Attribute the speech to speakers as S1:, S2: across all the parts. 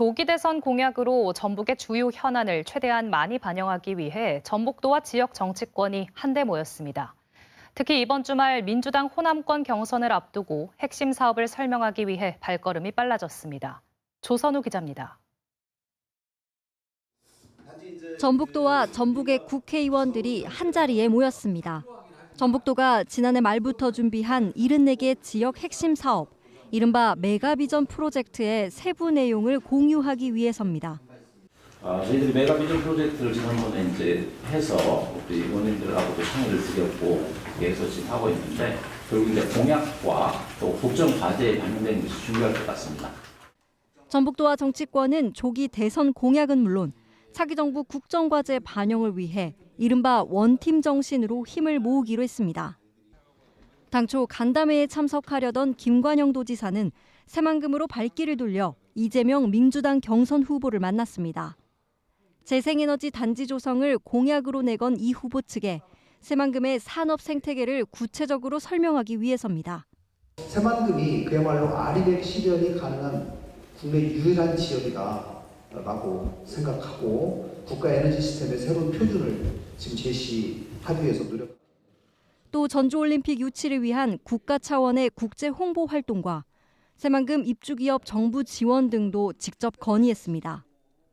S1: 조기 대선 공약으로 전북의 주요 현안을 최대한 많이 반영하기 위해 전북도와 지역 정치권이 한데 모였습니다. 특히 이번 주말 민주당 호남권 경선을 앞두고 핵심 사업을 설명하기 위해 발걸음이 빨라졌습니다. 조선우 기자입니다.
S2: 전북도와 전북의 국회의원들이 한자리에 모였습니다. 전북도가 지난해 말부터 준비한 74개 지역 핵심 사업, 이른바 메가비전 프로젝트의 세부 내용을 공유하기 위해서입니다.
S3: 아, 저희들이 메가비전 프로젝트를 지난번에 이제 해서 우리 의원님들하고도 상의를 드렸고 계속 지금 하고 있는데 결국 이제 공약과 또 국정 과제에 반영되는 것이 중요할 것 같습니다.
S2: 전북도와 정치권은 조기 대선 공약은 물론 차기 정부 국정 과제 반영을 위해 이른바 원팀 정신으로 힘을 모으기로 했습니다. 당초 간담회에 참석하려던 김관영 도지사는 새만금으로 발길을 돌려 이재명 민주당 경선 후보를 만났습니다. 재생에너지 단지 조성을 공약으로 내건 이 후보 측에 새만금의 산업 생태계를 구체적으로 설명하기 위해서입니다.
S4: 새만금이 그야말로 아리백 실현이 가능한 국내 유일한 지역이다라고 생각하고 국가 에너지 시스템의 새로운 표준을 지금 제시하기 위해서 노력.
S2: 또 전주올림픽 유치를 위한 국가 차원의 국제 홍보 활동과 새만금 입주기업 정부 지원 등도 직접 건의했습니다.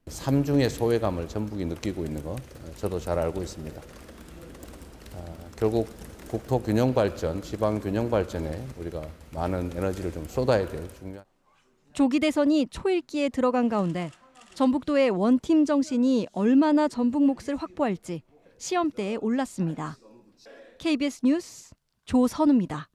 S5: 삼중의 소외감을 전북이 느끼고 있는 거 저도 잘 알고 있습니다. 아, 결국 국토 균형 발전, 지방 균형 발전에 우리가 많은 에너지를 좀 쏟아야 될 중요한.
S2: 조기 대선이 초읽기에 들어간 가운데 전북도의 원팀 정신이 얼마나 전북 몫을 확보할지 시험대에 올랐습니다. KBS 뉴스 조선우입니다.